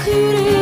Could.